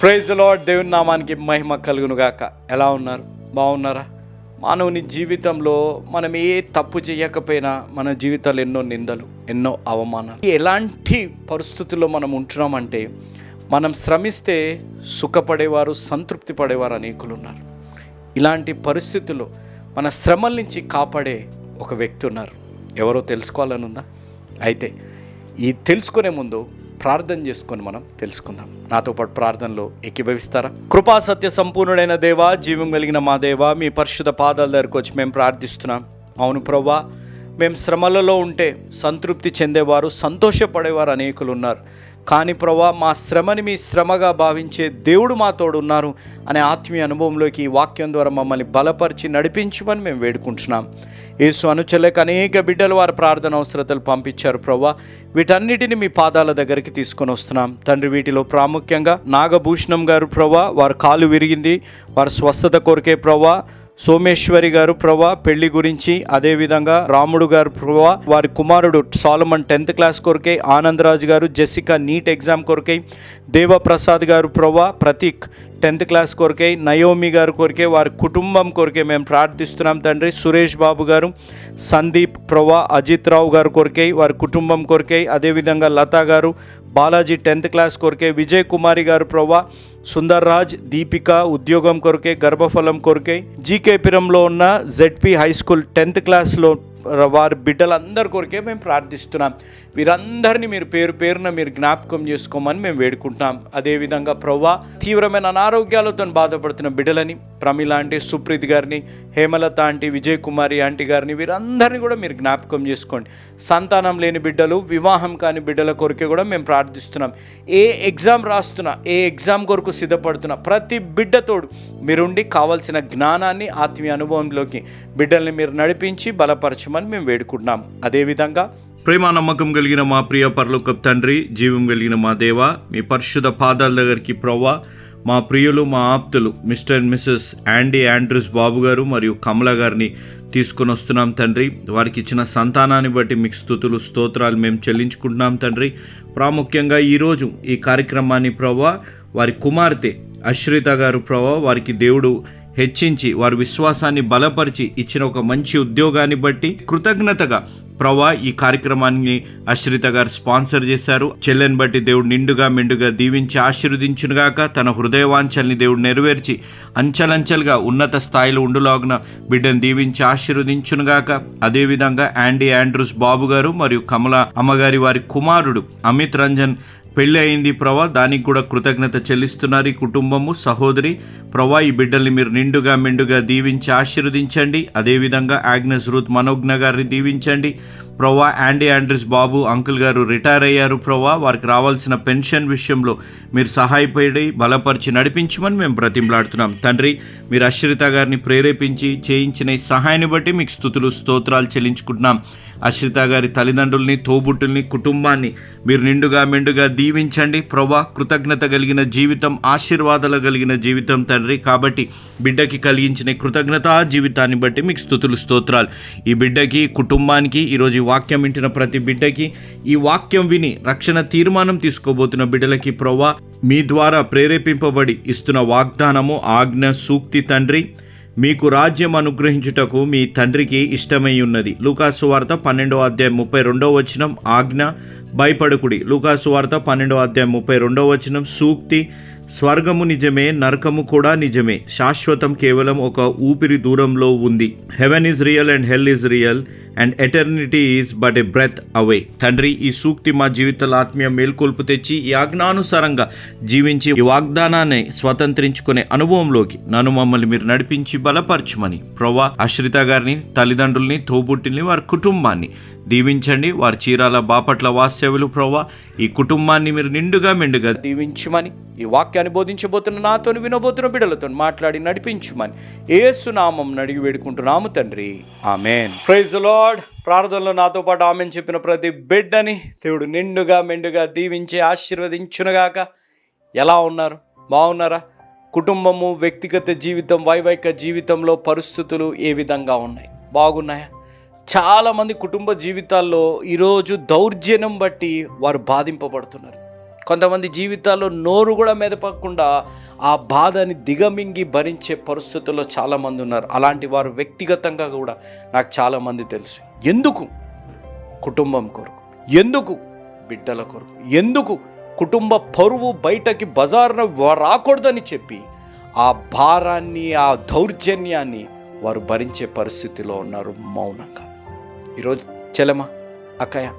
Praise lord దేవుని నామానికి మహిమ కలుగును గాక ఎలా ఉన్నారు? బాగున్నారా? మానవుని జీవితంలో మనం ఏ తప్పు చేయకపోయినా మన జీవితాలు ఎన్నో నిందలు ఎన్నో అవమానాలు. ఎలాంటి పరిస్థితుల్లో మనం ఉంటున్నామంటే మనం శ్రమిస్తే సుఖపడేవారు సంతృప్తి పడేవారు అనేకులు ఉన్నారు ఇలాంటి పరిస్థితుల్లో మన శ్రమల నుంచి కాపాడే ఒక వ్యక్తి ఉన్నారు. ఎవరో తెలుసుకోవాలని ఉందా? అయితే ఈ తెలుసుకునే ముందు ప్రార్థన చేసుకొని మనం తెలుసుకుందాం. నాతో పాటు ప్రార్థనలో ఎక్కిభవిస్తారా కృపా సత్య సంపూర్ణుడైన దేవా జీవం కలిగిన మా దేవా మీ పరిశుద్ధ పాదాల దగ్గరకు వచ్చి మేము ప్రార్థిస్తున్నాం. అవును ప్రవ్వా మేము శ్రమలలో ఉంటే సంతృప్తి చెందేవారు సంతోషపడేవారు అనేకులు ఉన్నారు. కానీ ప్రభా మా శ్రమని మీ శ్రమగా భావించే దేవుడు మాతోడు ఉన్నారు అనే ఆత్మీయ అనుభవంలోకి ఈ వాక్యం ద్వారా మమ్మల్ని బలపరిచి నడిపించమని మేము వేడుకుంటున్నాం. యేసు అనుచలేక అనేక బిడ్డలు వారి ప్రార్థన అవసరతలు పంపించారు ప్రభా వీటన్నిటిని మీ పాదాల దగ్గరికి తీసుకొని వస్తున్నాం. తండ్రి వీటిలో ప్రాముఖ్యంగా నాగభూషణం గారు ప్రభా వారి కాలు విరిగింది వారి స్వస్థత కోరికే ప్రభా సోమేశ్వరి గారు ప్రభా పెళ్ళి గురించి అదేవిధంగా రాముడు గారు ప్రభా వారి కుమారుడు సాలమన్ టెన్త్ క్లాస్ కొరకై ఆనందరాజు గారు జెసికా నీట్ ఎగ్జామ్ కొరకై దేవప్రసాద్ గారు ప్రభా ప్రతీక్ టెన్త్ క్లాస్ కొరకై నయోమి గారు కొరకే వారి కుటుంబం కొరకే మేము ప్రార్థిస్తున్నాం తండ్రి. సురేష్ బాబు గారు సందీప్ ప్రభా అజిత్ రావు గారు కొరకై వారి కుటుంబం కొరకై అదేవిధంగా లతా గారు బాలాజీ టెన్త్ క్లాస్ కొరకే విజయ్ కుమారి గారు ప్రభా సుందర్ రాజ్ దీపిక ఉద్యోగం కొరకే గర్భఫలం కొరకే జీకేపురంలో ఉన్న జెడ్పీ హై స్కూల్ టెన్త్ క్లాస్లో వారి బిడ్డలందరి కొరకే మేము ప్రార్థిస్తున్నాం. వీరందరినీ మీరు పేరు పేరున మీరు జ్ఞాపకం చేసుకోమని మేము వేడుకుంటున్నాం. అదేవిధంగా ప్రవ్వా తీవ్రమైన అనారోగ్యాలతో బాధపడుతున్న బిడ్డలని ప్రమిళ అంటే సుప్రీత్ గారిని హేమలత ఆంటీ విజయ్ కుమారి ఆంటీ గారిని వీరందరినీ కూడా మీరు జ్ఞాపకం చేసుకోండి. సంతానం లేని బిడ్డలు వివాహం కాని బిడ్డల కొరకే కూడా మేము ప్రార్థిస్తున్నాం. ఏ ఎగ్జామ్ రాస్తున్నా ఏ ఎగ్జామ్ కొరకు సిద్ధపడుతున్నా ప్రతి బిడ్డతోడు మీరుండి కావాల్సిన జ్ఞానాన్ని ఆత్మీయ అనుభవంలోకి బిడ్డల్ని మీరు నడిపించి బలపరచు బలపరచమని మేము వేడుకుంటున్నాం. అదేవిధంగా ప్రేమ నమ్మకం కలిగిన మా ప్రియ పరలోకప్ తండ్రి జీవం కలిగిన మా దేవ మీ పరిశుద్ధ పాదాల దగ్గరికి ప్రవ్వా మా ప్రియులు మా ఆప్తులు Mr and Mrs Andy Andrews Babu గారు మరియు కమల గారిని తీసుకొని వస్తున్నాం తండ్రి. వారికి ఇచ్చిన సంతానాన్ని బట్టి మీకు స్థుతులు స్తోత్రాలు మేము చెల్లించుకుంటున్నాం తండ్రి. ప్రాముఖ్యంగా ఈరోజు ఈ కార్యక్రమాన్ని ప్రవ్వా వారి కుమార్తె అశ్రిత గారు ప్రవ్వా వారికి దేవుడు హెచ్చించి వారి విశ్వాసాన్ని బలపరిచి ఇచ్చిన ఒక మంచి ఉద్యోగాన్ని బట్టి కృతజ్ఞతగా ప్రవా ఈ కార్యక్రమాన్ని అశ్రిత గారు స్పాన్సర్ చేశారు. చెల్లెని బట్టి దేవుడు నిండుగా మెండుగా దీవించి ఆశీర్వదించునుగాక తన హృదయవాంఛల్ని దేవుడు నెరవేర్చి అంచెలంచెలుగా ఉన్నత స్థాయిలో ఉండులాగున బిడ్డను దీవించి ఆశీర్వదించునుగాక. అదేవిధంగా యాండీ ఆండ్రూస్ బాబు గారు మరియు కమల అమ్మగారి వారి కుమారుడు అమిత్ రంజన్ పెళ్ళి అయింది ప్రభా దానికి కూడా కృతజ్ఞత చెల్లిస్తున్నారు ఈ కుటుంబము సహోదరి. ప్రవా ఈ బిడ్డల్ని మీరు నిండుగా మెండుగా దీవించి ఆశీర్వదించండి. అదేవిధంగా ఆగ్నెస్ రూత్ మనోజ్ఞ గారిని దీవించండి. ప్రవ్వా Andy Andrews Babu uncle garu retire అయ్యారు ప్రవ్వా. వారికి రావాల్సిన పెన్షన్ విషయంలో మీరు సహాయపడి బలపరిచి నడిపించమని మేము బ్రతిమలాడుతున్నాం. తండ్రి మీరు అశ్రిత గారిని ప్రేరేపించి చేయించిన ఈ సహాయాన్ని బట్టి మీకు స్థుతులు స్తోత్రాలు చెల్లించుకుంటున్నాం. అశ్రిత గారి తల్లిదండ్రుల్ని తోబుట్టుల్ని కుటుంబాన్ని మీరు నిండుగా మెండుగా దీవించండి. ప్రభా కృతజ్ఞత కలిగిన జీవితం ఆశీర్వాదాలు కలిగిన జీవితం తండ్రి. కాబట్టి బిడ్డకి కలిగించిన కృతజ్ఞత జీవితాన్ని బట్టి మీకు స్థుతులు స్తోత్రాలు. ఈ బిడ్డకి కుటుంబానికి ఈరోజు వాక్యం వింటున్న ప్రతి బిడ్డకి ఈ వాక్యం విని రక్షణ తీర్మానం తీసుకోబోతున్న బిడ్డలకి ప్రవ్వా మీ ద్వారా ప్రేరేపింపబడి ఇస్తున్న వాగ్దానము ఆజ్ఞ సూక్తి తండ్రి. మీకు రాజ్యం అనుగ్రహించుటకు మీ తండ్రికి ఇష్టమై ఉన్నది. లూకాసు వార్త పన్నెండవ అధ్యాయం ముప్పై రెండవ వచనం ఆజ్ఞ భయపడకుడి. లూకాసు వార్త పన్నెండవ అధ్యాయం ముప్పై రెండవ వచనం సూక్తి స్వర్గము నిజమే నరకము కూడా నిజమే. శాశ్వతం కేవలం ఒక ఊపిరి దూరంలో ఉంది. Heaven is real and hell is real and eternity is but a breath away. తండ్రి ఈ సూక్తి మా జీవితాల ఆత్మీయ మేల్కొల్పు తెచ్చి ఈ ఆజ్ఞానుసారంగా జీవించి ఈ వాగ్దానాన్ని స్వతంత్రించుకునే అనుభవంలోకి నన్ను మమ్మల్ని మీరు నడిపించి బలపరచమని. ప్రవ్వా అశ్రిత గారిని తల్లిదండ్రుల్ని తోబుట్టిని వారి కుటుంబాన్ని దీవించండి. వారి చీరాల బాపట్ల వాస్తవ్యులు ప్రవ్వా ఈ కుటుంబాన్ని మీరు నిండుగా మెండుగా దీవించమని ఈ వాక్యాన్ని బోధించబోతున్న నాతో వినబోతున్న బిడలతో మాట్లాడి నడిపించమని. ఏసునామం నడిగి వేడుకుంటున్నాము తండ్రి. ఆమెన్. Praise Lord. ప్రార్థనలో నాతో పాటు ఆమె చెప్పిన ప్రతి బిడ్డని దేవుడు నిండుగా మెండుగా దీవించి ఆశీర్వదించునుగాక. ఎలా ఉన్నారు? బాగున్నారా? కుటుంబము వ్యక్తిగత జీవితం వైవాహిక జీవితంలో పరిస్థితులు ఏ విధంగా ఉన్నాయి? బాగున్నాయా? చాలామంది కుటుంబ జీవితాల్లో ఈరోజు దౌర్జన్యం బట్టి వారు బాధింపబడుతున్నారు. కొంతమంది జీవితాల్లో నోరు కూడా మెదపకుండా ఆ బాధని దిగమింగి భరించే పరిస్థితుల్లో చాలామంది ఉన్నారు. అలాంటి వారు వ్యక్తిగతంగా కూడా నాకు చాలామంది తెలుసు. ఎందుకు? కుటుంబం కొరకు. ఎందుకు? బిడ్డల కొరకు. ఎందుకు? కుటుంబ పరువు బయటకి బజార్న రాకూడదని చెప్పి ఆ భారాన్ని ఆ దౌర్జన్యాన్ని వారు భరించే పరిస్థితిలో ఉన్నారు మౌనంగా. ఈరోజు చెలమా అక్కయ్య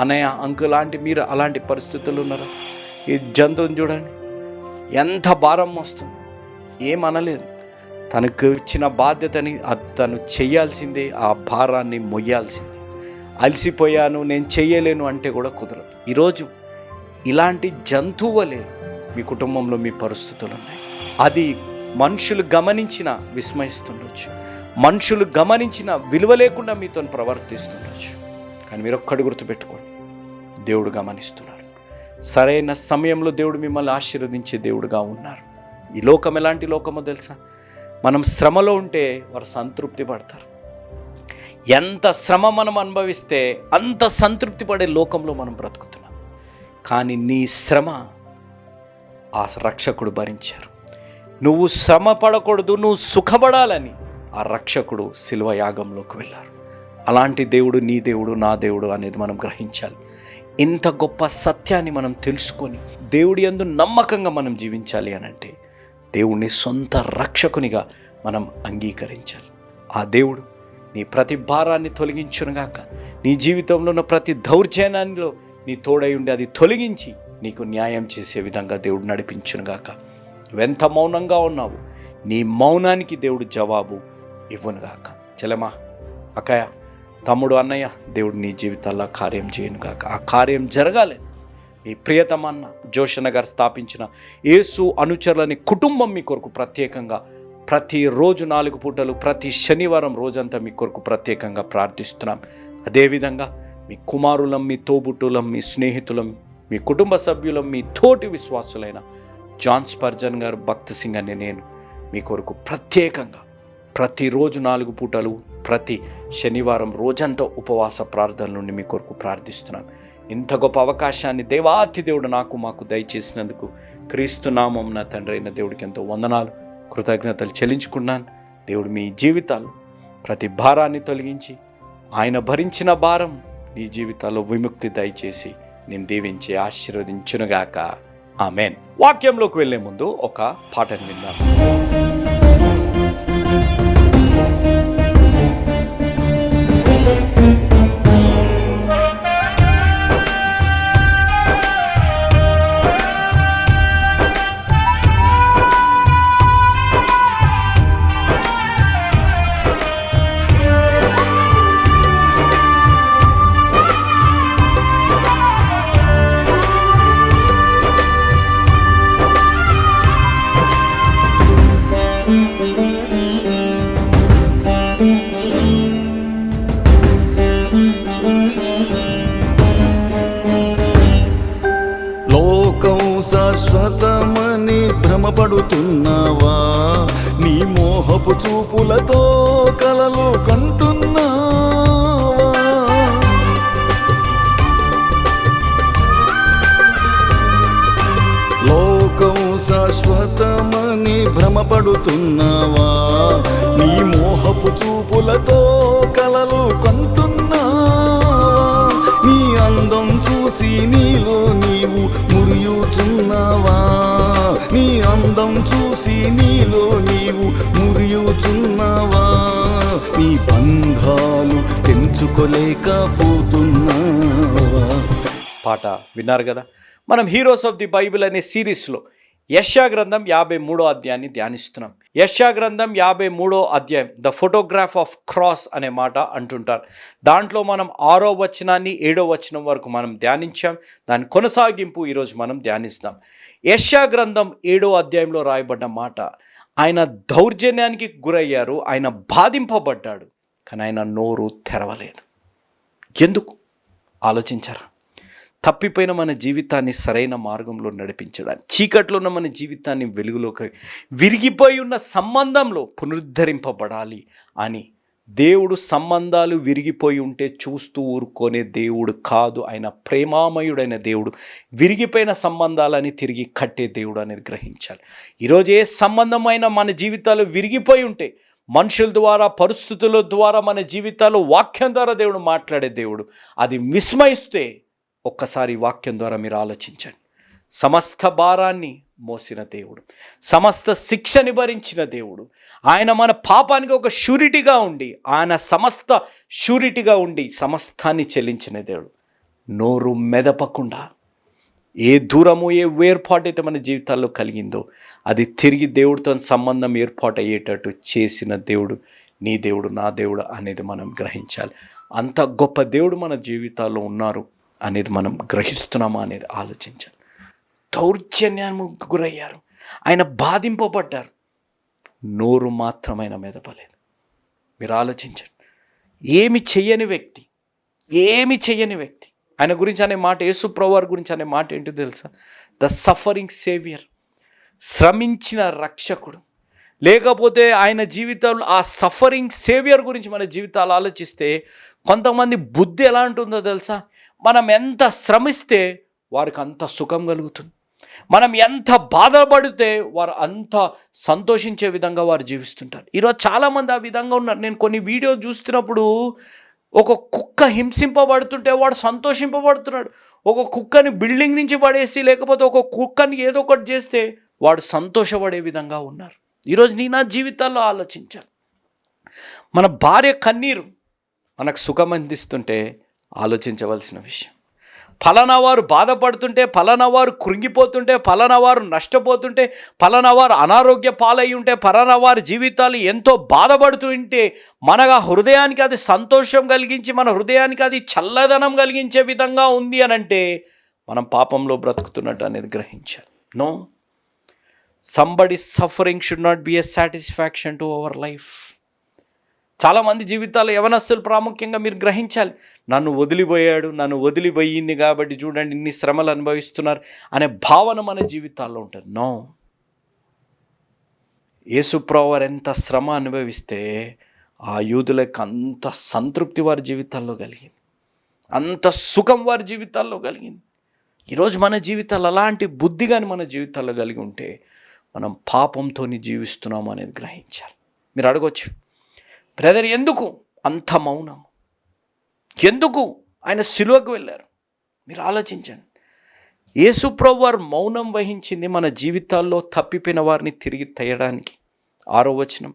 అన్నయ్య అంకుల్ లాంటి మీరు అలాంటి పరిస్థితులు ఉన్నారా? ఈ జంతువుని చూడండి. ఎంత భారం వస్తుంది ఏమనలేదు తనకు ఇచ్చిన బాధ్యతని అది తను చేయాల్సిందే ఆ భారాన్ని మొయ్యాల్సిందే. అలసిపోయాను నేను చేయలేను అంటే కూడా కుదరదు. ఈరోజు ఇలాంటి జంతువులే మీ కుటుంబంలో మీ పరిస్థితులు ఉన్నాయి. అది మనుషులు గమనించిన విస్మయిస్తుండొచ్చు. మనుషులు గమనించిన విలువ లేకుండా మీతో ప్రవర్తిస్తుండొచ్చు. కానీ మీరు ఒక్కడు గుర్తుపెట్టుకోండి. దేవుడు గమనిస్తున్నాడు. సరైన సమయంలో దేవుడు మిమ్మల్ని ఆశీర్వదించే దేవుడుగా ఉన్నారు. ఈ లోకం ఎలాంటి లోకమో తెలుసా? మనం శ్రమలో ఉంటే వారు సంతృప్తి పడతారు. ఎంత శ్రమ మనం అనుభవిస్తే అంత సంతృప్తి పడే లోకంలో మనం బ్రతుకుతున్నాం. కానీ నీ శ్రమ ఆ రక్షకుడు భరించారు. నువ్వు శ్రమ పడకూడదు నువ్వు సుఖపడాలని ఆ రక్షకుడు శిల్వ యాగంలోకి వెళ్ళారు. అలాంటి దేవుడు నీ దేవుడు నా దేవుడు అనేది మనం గ్రహించాలి. ఇంత గొప్ప సత్యాన్ని మనం తెలుసుకొని దేవుడి యందు నమ్మకంగా మనం జీవించాలి అని అంటే దేవుణ్ణి సొంత రక్షకునిగా మనం అంగీకరించాలి. ఆ దేవుడు నీ ప్రతి భారాన్ని తొలగించునుగాక నీ జీవితంలో ఉన్న ప్రతి దౌర్జన్యాల్లో నీ తోడై ఉండి అది తొలగించి నీకు న్యాయం చేసే విధంగా దేవుడు నడిపించునుగాక నువ్వెంత మౌనంగా ఉన్నావు నీ మౌనానికి దేవుడు జవాబు ఇవ్వనుగాక చలమా అక్కయ్య తమ్ముడు అన్నయ్య దేవుడు నీ జీవితాల్లో కార్యం చేయను కాక ఆ కార్యం జరగాలి. మీ ప్రియతమన్న జోషన గారు స్థాపించిన యేసు అనుచరులని కుటుంబం మీ కొరకు ప్రత్యేకంగా ప్రతిరోజు నాలుగు పూటలు ప్రతి శనివారం రోజంతా మీ కొరకు ప్రత్యేకంగా ప్రార్థిస్తున్నాం. అదేవిధంగా మీ కుమారులం మీ తోబుట్టులం మీ స్నేహితులం మీ కుటుంబ సభ్యులం మీ తోటి విశ్వాసులైన జాన్ స్పర్జన్ గారు భక్త సింగ్ అనే నేను మీ కొరకు ప్రత్యేకంగా ప్రతిరోజు నాలుగు పూటలు ప్రతి శనివారం రోజంతా ఉపవాస ప్రార్థనల నుండి మీ కొరకు ప్రార్థిస్తున్నాం. ఇంత గొప్ప అవకాశాన్ని దేవాతి దేవుడు నాకు మాకు దయచేసినందుకు క్రీస్తు నామం నా తండ్రి అయిన దేవుడికి ఎంతో వందనాలు కృతజ్ఞతలు చెల్లించుకున్నాను దేవుడు మీ జీవితాలు ప్రతి భారాన్ని తొలగించి ఆయన భరించిన భారం నీ జీవితాల్లో విముక్తి దయచేసి నేను దీవించి ఆశీర్వదించునుగాక. ఆమెన్. వాక్యంలోకి వెళ్ళే ముందు ఒక పాటను విందాం. కలలు కంటున్నావా? నీ అందం చూసి నీలో నీవు మురియుచున్నావా? నీ అందం చూసి నీలో నీవు మురియుచున్నావా? నీ బంధాలు తెంచుకోలేకపోతున్నావా? పాట విన్నారు కదా? మనం హీరోస్ ఆఫ్ ది బైబిల్ అనే సిరీస్లో యష్యా గ్రంథం యాభై మూడో అధ్యాయాన్ని ధ్యానిస్తున్నాం. యష్యా గ్రంథం యాభై మూడో అధ్యాయం ద ఫోటోగ్రాఫ్ ఆఫ్ క్రాస్ అనే మాట అంటుంటారు. దాంట్లో మనం ఆరో వచనాన్ని ఏడో వచనం వరకు మనం ధ్యానించాం. దాని కొనసాగింపు ఈరోజు మనం ధ్యానిస్తాం. యష్యా గ్రంథం ఏడో అధ్యాయంలో రాయబడ్డ మాట ఆయన దౌర్జన్యానికి గురయ్యారు ఆయన బాధింపబడ్డాడు కానీ ఆయన నోరు తెరవలేదు. ఎందుకు? ఆలోచించారా? తప్పిపోయిన మన జీవితాన్ని సరైన మార్గంలో నడిపించడానికి చీకట్లో ఉన్న మన జీవితాన్ని వెలుగులోకి విరిగిపోయి ఉన్న సంబంధంలో పునరుద్ధరింపబడాలి అని దేవుడు సంబంధాలు విరిగిపోయి ఉంటే చూస్తూ ఊరుకొనే దేవుడు కాదు. ఆయన ప్రేమామయుడైన దేవుడు విరిగిపోయిన సంబంధాలని తిరిగి కట్టే దేవుడు అనేది గ్రహించాలి. ఈరోజు ఏ సంబంధమైన మన జీవితాలు విరిగిపోయి ఉంటే మనుషుల ద్వారా పరిస్థితుల ద్వారా మన జీవితాలు వాక్యం ద్వారా దేవుడు మాట్లాడే దేవుడు అది విస్మయిస్తే ఒక్కసారి వాక్యం ద్వారా మీరు ఆలోచించండి. సమస్త భారాన్ని మోసిన దేవుడు సమస్త శిక్షని భరించిన దేవుడు ఆయన మన పాపానికి ఒక షూరిటీగా ఉండి ఆయన సమస్త షూరిటీగా ఉండి సమస్తాన్ని చెల్లించిన దేవుడు. నోరు మెదపకుండా ఏ దూరము ఏ వేర్పాటైతే అయితే మన జీవితాల్లో కలిగిందో అది తిరిగి దేవుడితో సంబంధం ఏర్పాటు అయ్యేటట్టు చేసిన దేవుడు నీ దేవుడు నా దేవుడు అనేది మనం గ్రహించాలి. అంత గొప్ప దేవుడు మన జీవితాల్లో ఉన్నారు. అనేది మనం గ్రహిస్తున్నామా అనేది ఆలోచించాలి. దౌర్జన్యానికి గురయ్యారు. ఆయన బాధింపబడ్డారు. నోరు మాత్రమైన మెదపలేదు మీరు ఆలోచించండి. ఏమి చెయ్యని వ్యక్తి ఏమి చెయ్యని వ్యక్తి ఆయన గురించి అనే మాట యేసు ప్రవార్ గురించి అనే మాట ఏంటో తెలుసా? ద సఫరింగ్ సేవియర్ శ్రమించిన రక్షకుడు. లేకపోతే ఆయన జీవితంలో ఆ సఫరింగ్ సేవియర్ గురించి మన జీవితాలు ఆలోచిస్తే కొంతమంది బుద్ధి ఎలా ఉంటుందో తెలుసా? మనం ఎంత శ్రమిస్తే వారికి అంత సుఖం కలుగుతుంది. మనం ఎంత బాధపడితే వారు అంత సంతోషించే విధంగా వారు జీవిస్తుంటారు. ఈరోజు చాలామంది ఆ విధంగా ఉన్నారు. నేను కొన్ని వీడియో చూస్తున్నప్పుడు ఒక కుక్క హింసింపబడుతుంటే వాడు సంతోషింపబడుతున్నాడు. ఒక కుక్కని బిల్డింగ్ నుంచి పడేసి లేకపోతే ఒక కుక్కని ఏదో ఒకటి చేస్తే వాడు సంతోషపడే విధంగా ఉన్నారు. ఈరోజు నీ నా జీవితాల్లో ఆలోచించాలి. మన భార్య కన్నీరు మనకు సుఖం అందిస్తుంటే ఆలోచించవలసిన విషయం. ఫలానా వారు బాధపడుతుంటే ఫలానా వారు కృంగిపోతుంటే ఫలానా వారు నష్టపోతుంటే ఫలానా వారు అనారోగ్య పాలై ఉంటే ఫలానా వారి జీవితాలు ఎంతో బాధపడుతుంటే మనగా హృదయానికి అది సంతోషం కలిగించి మన హృదయానికి అది చల్లదనం కలిగించే విధంగా ఉంది అని అంటే మనం పాపంలో బ్రతుకుతున్నట్టు అనేది గ్రహించాలి. No? Somebody suffering should not be a satisfaction to our life చాలామంది జీవితాలు యవనస్తులు ప్రాముఖ్యంగా మీరు గ్రహించాలి. నన్ను వదిలిపోయాడు నన్ను వదిలిపోయింది కాబట్టి చూడండి ఇన్ని శ్రమలు అనుభవిస్తున్నారు అనే భావన మన జీవితాల్లో ఉంటుంది. నో. యేసుప్రవర్ ఎంత శ్రమ అనుభవిస్తే ఆ యూదులకు అంత సంతృప్తి వారి జీవితాల్లో కలిగింది. అంత సుఖం వారి జీవితాల్లో కలిగింది. ఈరోజు మన జీవితాలు అలాంటి బుద్ధి కానీ మన జీవితాల్లో కలిగి ఉంటే మనం పాపంతో జీవిస్తున్నాం అనేది గ్రహించాలి. మీరు అడగవచ్చు బ్రదర్ ఎందుకు అంత మౌనం? ఎందుకు ఆయన సిలువకు వెళ్ళారు? మీరు ఆలోచించండి. యేసుప్రభు వారు మౌనం వహించింది మన జీవితాల్లో తప్పిపోయిన వారిని తిరిగి తేయడానికి. ఆరో వచనం.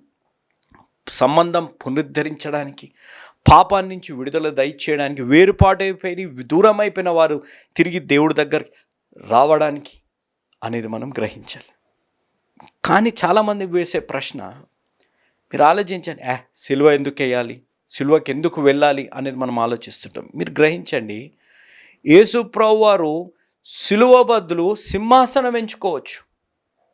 సంబంధం పునరుద్ధరించడానికి పాపాన్ని నుంచి విడుదల దయచేయడానికి వేరుపాటైపోయి దూరమైపోయిన వారు తిరిగి దేవుడి దగ్గరికి రావడానికి అనేది మనం గ్రహించాలి. కానీ చాలామంది వేసే ప్రశ్న మీరు ఆలోచించండి ఏ సిల్వ ఎందుకు వేయాలి? సిల్వకి ఎందుకు వెళ్ళాలి? అనేది మనం ఆలోచిస్తుంటాం. మీరు గ్రహించండి యేసుప్రభు వారు సిలువ బదులు సింహాసనం ఎంచుకోవచ్చు.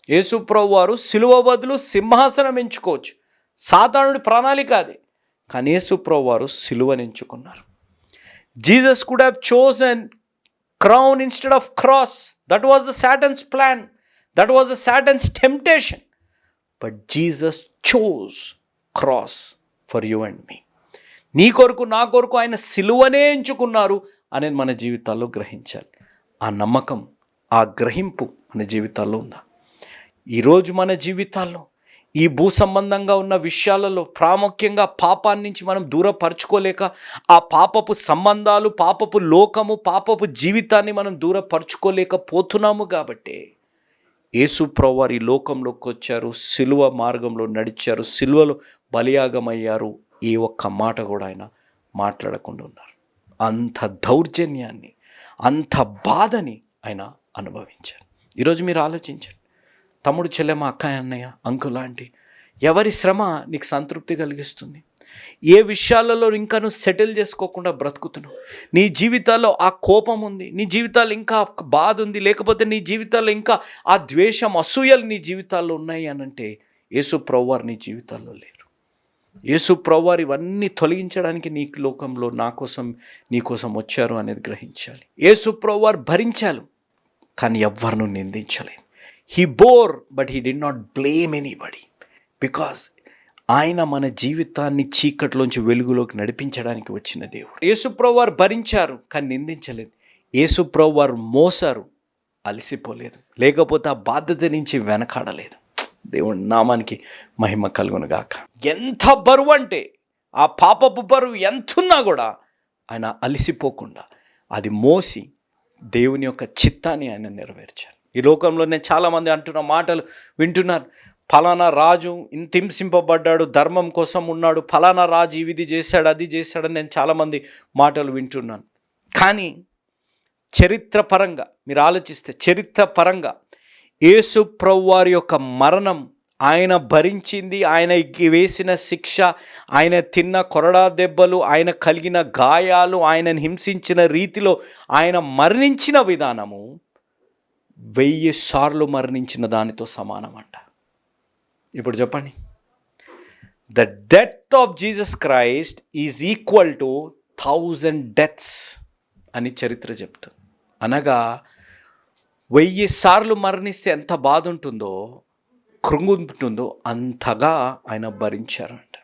యేసుప్రభు వారు సిలువ బదులు సింహాసనం ఎంచుకోవచ్చు. సాధారణుడి ప్రణాళిక అది. కానీ యేసుప్రభు వారు సిలువని ఎంచుకున్నారు. Jesus could have chosen crown instead of cross. That was the Satan's plan. That was the Satan's temptation. But Jesus chose cross for you and me నీ కొరకు నా కొరకు ఆయన సిలువనే ఎంచుకున్నారు అనేది మన జీవితాల్లో గ్రహించాలి. ఆ నమ్మకం ఆ గ్రహింపు మన జీవితాల్లో ఉందా? ఈరోజు మన జీవితాల్లో ఈ భూ సంబంధంగా ఉన్న విషయాలలో ప్రాముఖ్యంగా పాపాన్ని నుంచి మనం దూరపరచుకోలేక ఆ పాపపు సంబంధాలు పాపపు లోకము పాపపు జీవితాన్ని మనం దూరపరచుకోలేకపోతున్నాము కాబట్టి యేసు ప్రవారి లోకంలోకి వచ్చారు సిలువ మార్గంలో నడిచారు సిలువలో బలియాగమయ్యారు. ఈ ఒక్క మాట కూడా ఆయన మాట్లాడకుండా ఉన్నారు. అంత దౌర్జన్యాన్ని అంత బాధని ఆయన అనుభవించారు. ఈరోజు మీరు ఆలోచించండి. తమ్ముడు చెల్లెమ్మ అక్క అన్నయ్య అంకుల్ లాంటి ఎవరి శ్రమ నీకు సంతృప్తి కలిగిస్తుంది? ఏ విషయాలలో ఇంకా నువ్వు సెటిల్ చేసుకోకుండా బ్రతుకుతున్నావు నీ జీవితాల్లో ఆ కోపం ఉంది నీ జీవితాల్లో ఇంకా బాధ ఉంది లేకపోతే నీ జీవితాల్లో ఇంకా ఆ ద్వేషం అసూయలు నీ జీవితాల్లో ఉన్నాయి అని అంటే యేసు ప్రవ్వారు నీ జీవితాల్లో లేరు. యేసు ప్రవ్వారు ఇవన్నీ తొలగించడానికి నీ లోకంలో నా కోసం నీ కోసం వచ్చారు అనేది గ్రహించాలి. యేసు ప్రవ్వారు భరించాలి కానీ ఎవ్వరిను నిందించలేదు. He bore but he did not blame anybody because ఆయన మన జీవితాన్ని చీకట్లోంచి వెలుగులోకి నడిపించడానికి వచ్చిన దేవుడు. యేసుప్రభు వారు భరించారు కానీ నిందించలేదు. యేసుప్రభు వారు మోసారు అలసిపోలేదు. లేకపోతే ఆ బాధ్యత నుంచి వెనకాడలేదు. దేవుడి నామానికి మహిమ కలుగునుగాక. ఎంత బరువు అంటే ఆ పాపపు బరువు ఎంతున్నా కూడా ఆయన అలసిపోకుండా అది మోసి దేవుని యొక్క చిత్తాన్ని ఆయన నెరవేర్చారు. ఈ లోకంలో నేను చాలామంది అంటున్న మాటలు వింటున్నారు. ఫలానా రాజు ఇంత హింసింపబడ్డాడు ధర్మం కోసం ఉన్నాడు ఫలానా రాజు ఇది చేశాడు అది చేశాడని నేను చాలామంది మాటలు వింటున్నాను. కానీ చరిత్రపరంగా మీరు ఆలోచిస్తే చరిత్రపరంగా యేసు ప్రవ్వారి యొక్క మరణం ఆయన భరించింది ఆయన వేసిన శిక్ష ఆయన తిన్న కొరడా దెబ్బలు ఆయన కలిగిన గాయాలు ఆయనను హింసించిన రీతిలో ఆయన మరణించిన విధానము వెయ్యి సార్లు మరణించిన దానితో సమానం అంట ఇప్పుడు చెప్పండి. The death of Jesus Christ is equal to thousand deaths అని చరిత్ర చెప్తుంది అనగా వెయ్యి సార్లు మరణిస్తే ఎంత బాధ ఉంటుందో కృంగుంటుందో అంతగా ఆయన భరించారంట.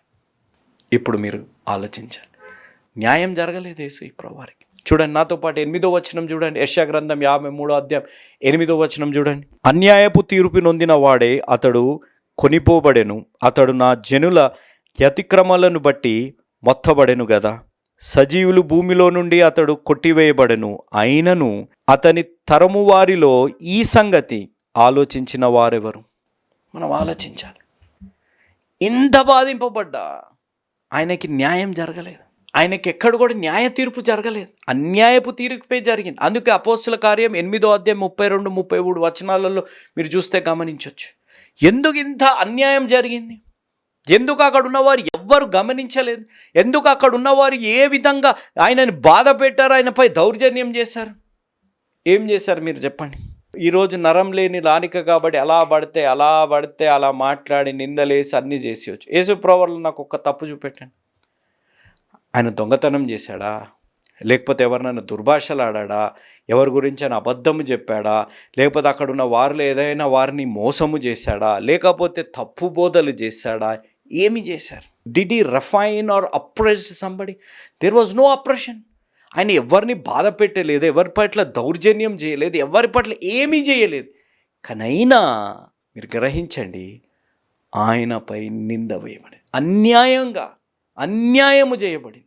ఇప్పుడు మీరు ఆలోచించాలి. న్యాయం జరగలేదు యేసు ఈ ప్రభువారికి. చూడండి నాతో పాటు ఎనిమిదో వచనం చూడండి. యశా గ్రంథం యాభై మూడో అధ్యాయం ఎనిమిదో వచనం చూడండి. అన్యాయపు తీర్పు నొందిన వాడే అతడు కొనిపోబడెను. అతడు నా జనుల అతిక్రమాలను బట్టి మొత్తబడెను గదా. సజీవులు భూమిలో నుండి అతడు కొట్టివేయబడెను. అయినను అతని తరము వారిలో ఈ సంగతి ఆలోచించిన వారెవరు? మనం ఆలోచించాలి. ఇంత బాధింపబడ్డా ఆయనకి న్యాయం జరగలేదు. ఆయనకి ఎక్కడ కూడా న్యాయ తీర్పు జరగలేదు. అన్యాయపు తీర్పే జరిగింది. అందుకే అపోస్తుల కార్యం ఎనిమిదో అధ్యాయం ముప్పై రెండు ముప్పై మూడు వచనాలలో మీరు చూస్తే గమనించవచ్చు ఎందుకు ఇంత అన్యాయం జరిగింది? ఎందుకు అక్కడ ఉన్నవారు ఎవ్వరు గమనించలేదు? ఎందుకు అక్కడ ఉన్నవారు ఏ విధంగా ఆయనని బాధ పెట్టారు? ఆయనపై దౌర్జన్యం చేశారు? ఏం చేశారు మీరు చెప్పండి? ఈరోజు నరం లేని లానిక కాబట్టి ఎలా పడితే అలా పడితే అలా మాట్లాడి నిందలేసి అన్నీ చేసేయచ్చు యేసు ప్రవర్లు నాకు ఒక్క తప్పు చూపెట్టండి. ఆయన దొంగతనం చేశాడా? లేకపోతే ఎవరినైనా దుర్భాషలు ఆడాడా ఎవరి గురించి ఆయన అబద్ధము చెప్పాడా? లేకపోతే అక్కడ ఉన్న వారిలో ఏదైనా వారిని మోసము చేశాడా? లేకపోతే తప్పు బోధలు చేశాడా? ఏమి చేశారు? Did he refine or oppressed somebody there was no oppression ఆయన ఎవరిని బాధ పెట్టలేదు ఎవరి పట్ల దౌర్జన్యం చేయలేదు ఎవరి పట్ల ఏమీ చేయలేదు. కానైనా మీరు గ్రహించండి ఆయనపై నింద వేయబడి అన్యాయంగా అన్యాయము చేయబడింది.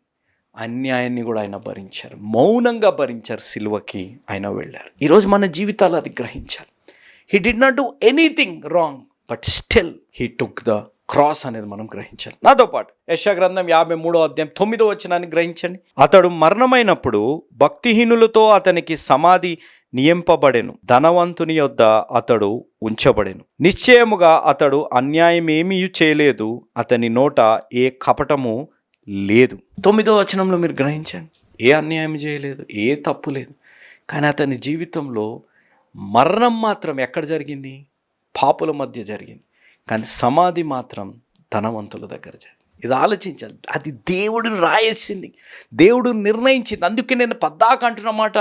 అన్యాయాన్ని కూడా ఆయన భరించారు. మౌనంగా భరించారు సిలువకి ఆయన వెళ్ళారు. ఈరోజు మన జీవితాలు అది గ్రహించాలి. He did not do anything wrong but still he took the cross అనేది మనం గ్రహించాలి. నాతో పాటు యశా గ్రంథం యాభై మూడో అధ్యాయం తొమ్మిదో వచ్చినాన్ని గ్రహించండి. అతడు మరణమైనప్పుడు భక్తిహీనులతో అతనికి సమాధి నియంపబడెను. ధనవంతుని యొద్ద అతడు ఉంచబడెను. నిశ్చయముగా అతడు అన్యాయమేమీ చేయలేదు. అతని నోట ఏ కపటము లేదు. తొమ్మిదో వచనంలో మీరు గ్రహించండి. ఏ అన్యాయం చేయలేదు ఏ తప్పు లేదు. కానీ అతని జీవితంలో మరణం మాత్రం ఎక్కడ జరిగింది? పాపుల మధ్య జరిగింది. కానీ సమాధి మాత్రం ధనవంతుల దగ్గర జరిగింది. ఇది ఆలోచించాలి. అది దేవుడు రాయేసింది. దేవుడు నిర్ణయించింది. అందుకే నేను పద్దాక అంటున్న మాట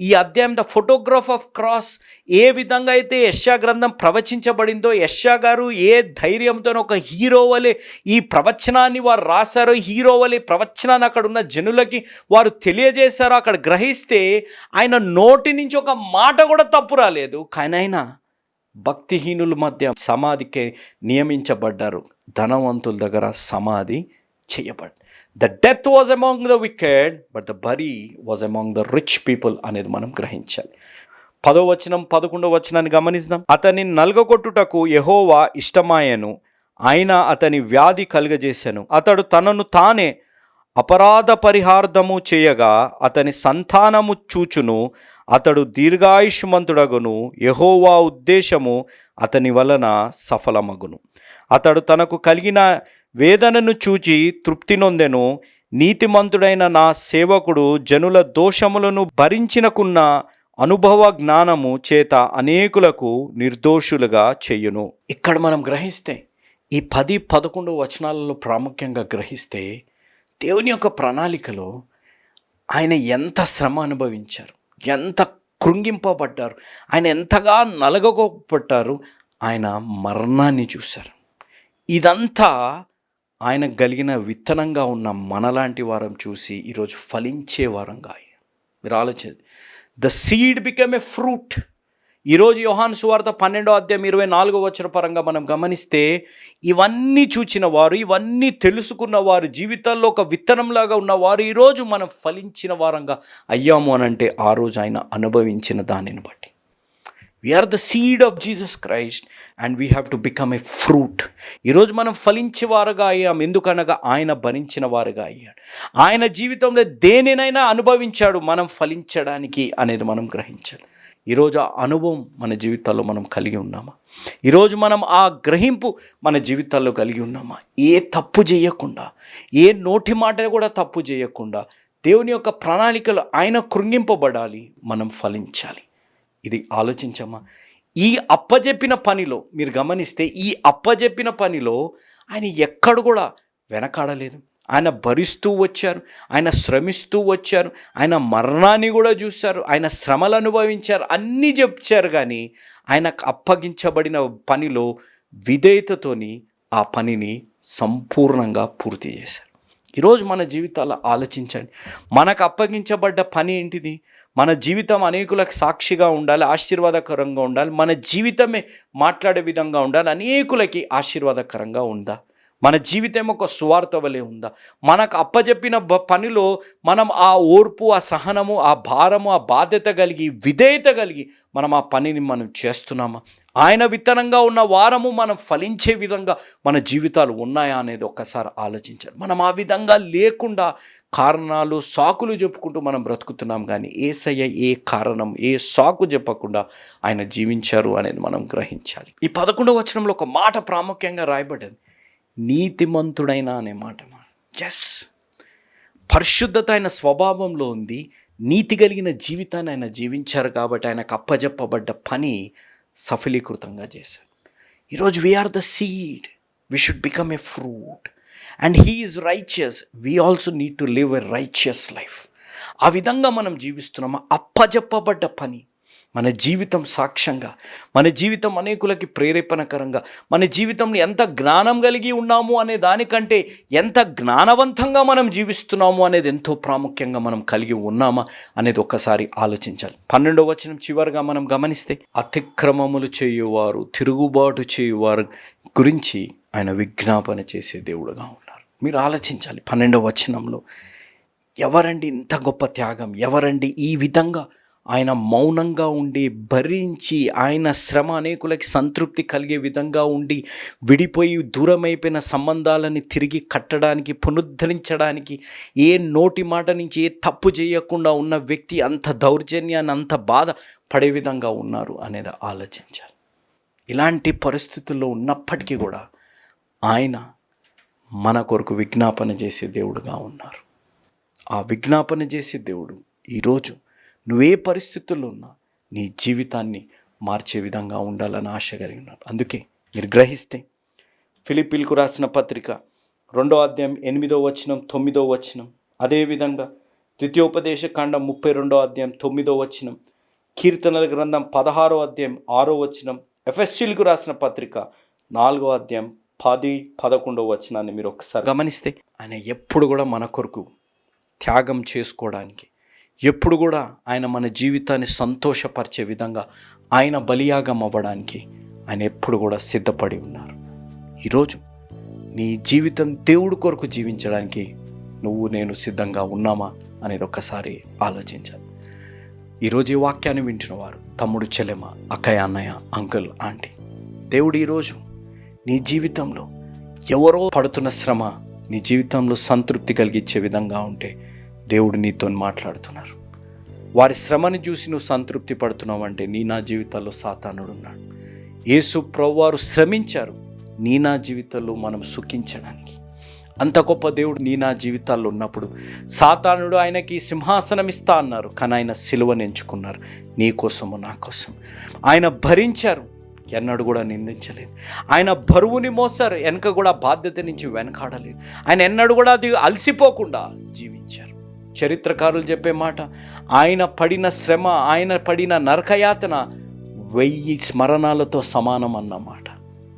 ఈ అధ్యాయం ద ఫోటోగ్రాఫ్ ఆఫ్ క్రాస్ ఏ విధంగా అయితే యశ్యా గ్రంథం ప్రవచించబడిందో యశ్యా గారు ఏ ధైర్యంతో ఒక హీరో వలె ఈ ప్రవచనాన్ని వారు రాశారో హీరో వలె ప్రవచనాన్ని అక్కడ ఉన్న జనులకి వారు తెలియజేశారో అక్కడ గ్రహిస్తే ఆయన నోటి నుంచి ఒక మాట కూడా తప్పు రాలేదు. కానీ ఆయన భక్తిహీనుల మధ్య సమాధికి నియమించబడ్డారు. ధనవంతుల దగ్గర సమాధి చేయబడి the death was among the wicked but the bury was among the rich people అనేది మనం గ్రహించాలి. పదో వచనం పదకొండో వచనాన్ని గమనిస్తాం అతని నల్గొట్టుటకు యహోవా ఇష్టమాయను. ఆయన అతని వ్యాధి కలుగజేశాను అతడు తనను తానే అపరాధ పరిహార్థము చేయగా అతని సంతానము చూచును. అతడు దీర్ఘాయుష్మంతుడగును. యహోవా ఉద్దేశము అతని వలన సఫలమగును. అతడు తనకు కలిగిన వేదనను చూచి తృప్తి నొందెను. నీతిమంతుడైన నా సేవకుడు జనుల దోషములను భరించినకున్న అనుభవ జ్ఞానము చేత అనేకులకు నిర్దోషులుగా చేయును. ఇక్కడ మనం గ్రహిస్తే ఈ పది పదకొండు వచనాలలో ప్రాముఖ్యంగా గ్రహిస్తే దేవుని యొక్క ప్రణాళికలో ఆయన ఎంత శ్రమ అనుభవించారు ఎంత కృంగింపబడ్డారు ఆయన ఎంతగా నలగొప్పట్టారు ఆయన మరణాన్ని చూశారు. ఇదంతా ఆయన కలిగిన విత్తనంగా ఉన్న మనలాంటి వారం చూసి ఈరోజు ఫలించే వారంగా మీరు ఆలోచన the seed become a fruit. ఈరోజు యోహాన్ సువార్త పన్నెండో అధ్యాయం ఇరవై నాలుగో వచ్చిన పరంగా మనం గమనిస్తే ఇవన్నీ చూచిన వారు ఇవన్నీ తెలుసుకున్న వారు జీవితాల్లో ఒక విత్తనంలాగా ఉన్నవారు ఈరోజు మనం ఫలించిన వారంగా అయ్యాము అని అంటే ఆ రోజు ఆయన అనుభవించిన దానిని బట్టి. We are the seed of Jesus Christ and we have to become a fruit ఈరోజు మనం ఫలించే వారుగా అయ్యాం. ఎందుకనగా ఆయన భరించిన వారుగా అయ్యాడు. ఆయన జీవితంలో దేనినైనా అనుభవించాడు. మనం ఫలించడానికి అనేది మనం గ్రహించాలి. ఈరోజు ఆ అనుభవం మన జీవితాల్లో మనం కలిగి ఉన్నామా? ఈరోజు మనం ఆ గ్రహింపు మన జీవితాల్లో కలిగి ఉన్నామా? ఏ తప్పు చేయకుండా ఏ నోటి మాట కూడా తప్పు చేయకుండా దేవుని యొక్క ప్రణాళికలు ఆయన కృంగింపబడాలి. మనం ఫలించాలి. ఇది ఆలోచించమ్మా. ఈ అప్పజెప్పిన పనిలో మీరు గమనిస్తే ఈ అప్పజెప్పిన పనిలో ఆయన ఎక్కడ కూడా వెనకాడలేదు. ఆయన భరిస్తూ వచ్చారు ఆయన శ్రమిస్తూ వచ్చారు ఆయన మరణాన్ని కూడా చూశారు ఆయన శ్రమలు అనుభవించారు అన్నీ చెప్పారు కానీ ఆయనకు అప్పగించబడిన పనిలో విధేయతతోని ఆ పనిని సంపూర్ణంగా పూర్తి చేశారు. ఈరోజు మన జీవితాలు ఆలోచించండి. మనకు అప్పగించబడ్డ పని ఏంటిది? మన జీవితం అనేకులకు సాక్షిగా ఉండాలి ఆశీర్వాదకరంగా ఉండాలి. మన జీవితమే మాట్లాడే విధంగా ఉండాలి. అనేకులకి ఆశీర్వాదకరంగా ఉందా? మన జీవితం ఒక సువార్త వలె ఉందా? మనకు అప్పజెప్పిన బ పనిలో మనం ఆ ఓర్పు ఆ సహనము ఆ భారము ఆ బాధ్యత కలిగి విధేయత కలిగి మనం ఆ పనిని మనం చేస్తున్నామా? ఆయన విత్తనంగా ఉన్న వారము మనం ఫలించే విధంగా మన జీవితాలు ఉన్నాయా అనేది ఒక్కసారి ఆలోచించాలి. మనం ఆ విధంగా లేకుండా కారణాలు సాకులు చెప్పుకుంటూ మనం బ్రతుకుతున్నాం కానీ ఏసయ్య ఏ కారణం ఏ సాకు చెప్పకుండా ఆయన జీవించారు అనేది మనం గ్రహించాలి. ఈ పదకొండవ వచనంలో ఒక మాట ప్రాముఖ్యంగా రాయబడ్డది నీతిమంతుడైన అనే మాట ఎస్ పరిశుద్ధత ఆయన స్వభావంలో ఉంది. నీతి కలిగిన జీవితాన్ని ఆయన జీవించారు కాబట్టి ఆయనకు అప్పజెప్పబడ్డ పని సఫలీకృతంగా చేశారు. ఈరోజు we are the seed we should become a fruit and he is righteous we also need to live a righteous life ఆ విధంగా మనం జీవిస్తున్నామా? అప్పజెప్పబడ్డ పని. మన జీవితం సాక్ష్యంగా మన జీవితం అనేకులకి ప్రేరేపణకరంగా మన జీవితంలో ఎంత జ్ఞానం కలిగి ఉన్నాము అనే దానికంటే ఎంత జ్ఞానవంతంగా మనం జీవిస్తున్నాము అనేది ఎంతో ప్రాముఖ్యంగా మనం కలిగి ఉన్నామా అనేది ఒక్కసారి ఆలోచించాలి. పన్నెండవ వచనం చివరిగా మనం గమనిస్తే అతిక్రమములు చేయువారు తిరుగుబాటు చేయువారు గురించి ఆయన విజ్ఞాపన చేసే దేవుడుగా ఉన్నారు. మీరు ఆలోచించాలి పన్నెండవ వచనంలో ఎవరండి ఇంత గొప్ప త్యాగం? ఎవరండి ఈ విధంగా ఆయన మౌనంగా ఉండి భరించి ఆయన శ్రమ అనేకులకి సంతృప్తి కలిగే విధంగా ఉండి విడిపోయి దూరమైపోయిన సంబంధాలని తిరిగి కట్టడానికి పునరుద్ధరించడానికి ఏ నోటి మాట నుంచి ఏ తప్పు చేయకుండా ఉన్న వ్యక్తి అంత దౌర్జన్యాన్ని అంత బాధ పడే విధంగా ఉన్నారు అనేది ఆలోచించాలి. ఇలాంటి పరిస్థితుల్లో ఉన్నప్పటికీ కూడా ఆయన మన కొరకు విజ్ఞాపన చేసే దేవుడుగా ఉన్నారు. ఆ విజ్ఞాపన చేసే దేవుడు ఈరోజు నువ్వే పరిస్థితుల్లో ఉన్నా నీ జీవితాన్ని మార్చే విధంగా ఉండాలని ఆశ కలిగి ఉన్నారు అందుకే మీరు గ్రహిస్తే ఫిలిపిల్కు రాసిన పత్రిక రెండో అధ్యాయం ఎనిమిదో వచనం తొమ్మిదో వచనం. అదేవిధంగా ద్వితీయోపదేశ కాండం ముప్పై రెండో అధ్యాయం తొమ్మిదో వచనం. కీర్తనల గ్రంథం పదహారో అధ్యాయం ఆరో వచనం. ఎఫ్ఎస్సీలకు రాసిన పత్రిక నాలుగో అధ్యాయం పది పదకొండో వచనాన్ని మీరు ఒకసారి గమనిస్తే ఆయన ఎప్పుడు కూడా మన కొరకు త్యాగం చేసుకోవడానికి ఎప్పుడు కూడా ఆయన మన జీవితాన్ని సంతోషపరిచే విధంగా ఆయన బలియాగం అవ్వడానికి ఆయన ఎప్పుడు కూడా సిద్ధపడి ఉన్నారు. ఈరోజు నీ జీవితం దేవుడి కొరకు జీవించడానికి నువ్వు నేను సిద్ధంగా ఉన్నామా అనేది ఒక్కసారి ఆలోచించాలి. ఈరోజు ఈ వాక్యాన్ని వింటున్న వారు తమ్ముడు చెల్లెమ అక్కయ్య అన్నయ్య అంకుల్ ఆంటీ. దేవుడు ఈరోజు నీ జీవితంలో ఎవరో పడుతున్న శ్రమ నీ జీవితంలో సంతృప్తి కలిగించే విధంగా ఉంటే దేవుడు నీతో మాట్లాడుతున్నారు. వారి శ్రమని చూసి నువ్వు సంతృప్తి పడుతున్నావు అంటే నీ నా జీవితాల్లో సాతానుడు ఉన్నాడు. యేసు ప్రవ్వారు శ్రమించారు. నీ నా జీవితంలో మనం సుఖించడానికి. అంత గొప్ప దేవుడు నీ నా జీవితాల్లో ఉన్నప్పుడు సాతానుడు ఆయనకి సింహాసనం ఇస్తా అన్నారు. కానీ ఆయన సిలువను ఎంచుకున్నారు. నీ కోసము నా కోసం ఆయన భరించారు. ఎన్నడూ కూడా నిందించలేదు. ఆయన బరువుని మోసారు వెనక కూడా బాధ్యత నుంచి వెనకాడలేదు. ఆయన ఎన్నడూ కూడా అది అలసిపోకుండా జీవించారు. చరిత్రకారులు చెప్పే మాట ఆయన పడిన శ్రమ ఆయన పడిన నరకయాతన వెయ్యి స్మరణాలతో సమానం అన్నమాట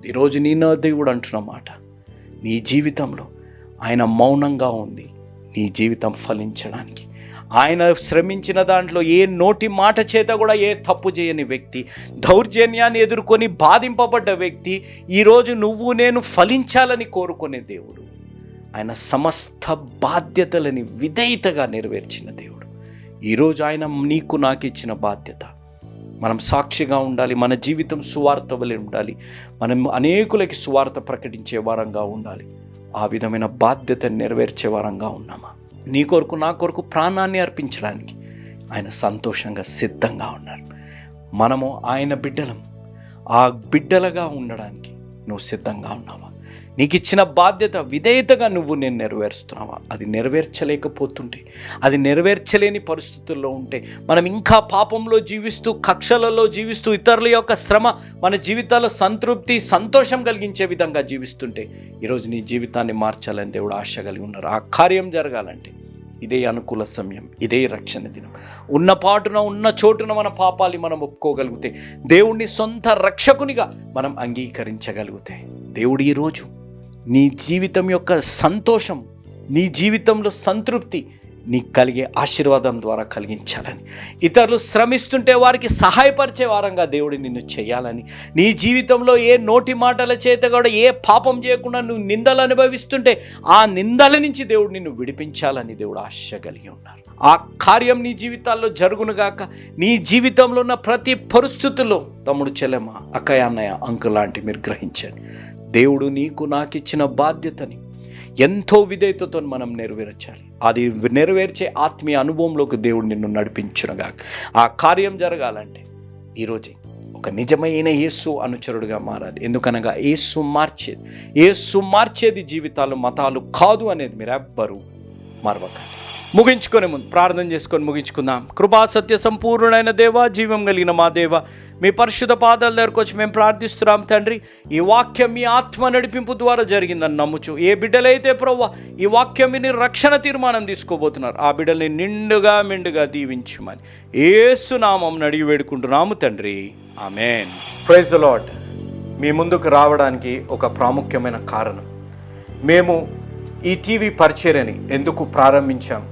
ఈరోజు నేను దేవుడు అంటున్న మాట నీ జీవితంలో ఆయన మౌనంగా ఉంది నీ జీవితం ఫలించడానికి. ఆయన శ్రమించిన దాంట్లో ఏ నోటి మాట చేత కూడా ఏ తప్పు చేయని వ్యక్తి దౌర్జన్యాన్ని ఎదుర్కొని బాధింపబడ్డ వ్యక్తి ఈరోజు నువ్వు నేను ఫలించాలని కోరుకునే దేవుడు. ఆయన సమస్త బాధ్యతలని విధేయతగా నెరవేర్చిన దేవుడు. ఈరోజు ఆయన నీకు నాకు ఇచ్చిన బాధ్యత. మనం సాక్షిగా ఉండాలి మన జీవితం సువార్త వలె ఉండాలి మనం అనేకులకి సువార్త ప్రకటించే వారంగా ఉండాలి ఆ విధమైన బాధ్యత నెరవేర్చే వారంగా ఉన్నామా? నీ కొరకు నా కొరకు ప్రాణాన్ని అర్పించడానికి ఆయన సంతోషంగా సిద్ధంగా ఉన్నారు. మనము ఆయన బిడ్డలం. ఆ బిడ్డలుగా ఉండడానికి నువ్వు సిద్ధంగా ఉన్నావా? నీకు ఇచ్చిన బాధ్యత విధేయతగా నువ్వు నేను నెరవేరుస్తున్నావా? అది నెరవేర్చలేకపోతుంటే అది నెరవేర్చలేని పరిస్థితుల్లో ఉంటే మనం ఇంకా పాపంలో జీవిస్తూ కక్షలలో జీవిస్తూ ఇతరుల యొక్క శ్రమ మన జీవితాల్లో సంతృప్తి సంతోషం కలిగించే విధంగా జీవిస్తుంటే ఈరోజు నీ జీవితాన్ని మార్చాలని దేవుడు ఆశ కలిగి ఉన్నారు. ఆ కార్యం జరగాలంటే ఇదే అనుకూల సమయం ఇదే రక్షణ దినం. ఉన్న పాటున ఉన్న చోటున మన పాపాలు మనం ఒప్పుకోగలిగితే దేవుణ్ణి సొంత రక్షకునిగా మనం అంగీకరించగలిగితే దేవుడు ఈరోజు నీ జీవితం యొక్క సంతోషం నీ జీవితంలో సంతృప్తి నీకు కలిగే ఆశీర్వాదం ద్వారా కలిగించాలని. ఇతరులు శ్రమిస్తుంటే వారికి సహాయపరిచే వారంగా దేవుడు నిన్ను చేయాలని. నీ జీవితంలో ఏ నోటి మాటల చేత కూడా ఏ పాపం చేయకుండా నువ్వు నిందలు అనుభవిస్తుంటే ఆ నిందల నుంచి దేవుడు నిన్ను విడిపించాలని దేవుడు ఆశ కలిగి ఉన్నారు. ఆ కార్యం నీ జీవితాల్లో జరుగునుగాక నీ జీవితంలో ఉన్న ప్రతి పరిస్థితుల్లో తమ్ముడు చెల్లెమ్మ అక్కయ్య అన్నయ్య అంకుల్ లాంటి మీరు గ్రహించండి. దేవుడు నీకు నాకు ఇచ్చిన బాధ్యతని ఎంతో విధేయతతో మనం నెరవేర్చాలి. అది నెరవేర్చే ఆత్మీయ అనుభవంలోకి దేవుడు నిన్ను నడిపించునుగా ఆ కార్యం జరగాలంటే ఈరోజే ఒక నిజమైన యేసు అనుచరుడుగా మారాలి. ఎందుకనగా యేసు మార్చేది. యేసు మార్చేది జీవితాలు మతాలు కాదు అనేది మీరు ఎవ్వరూ మరవకండి. ముగించుకొని ముందు ప్రార్థన చేసుకొని ముగించుకుందాం. కృపా సత్య సంపూర్ణుడైన దేవ జీవం కలిగిన మా దేవ మీ పరిశుద్ధ పాదాల దగ్గరకు వచ్చి మేము ప్రార్థిస్తున్నాం తండ్రి. ఈ వాక్యం మీ ఆత్మ నడిపింపు ద్వారా జరిగిందని నమ్ముచు. ఏ బిడ్డలైతే ప్రవ్వ ఈ వాక్యం విని రక్షణ తీర్మానం తీసుకోబోతున్నారు ఆ బిడ్డల్ని నిండుగా మెండుగా దీవించమని ఏసునామం అడిగి వేడుకుంటున్నాము తండ్రి. ఆమెన్. ప్రైజ్ ద లాడ్ మీ ముందుకు రావడానికి ఒక ప్రాముఖ్యమైన కారణం. మేము ఈ టీవీ పరిచర్యని ఎందుకు ప్రారంభించాం?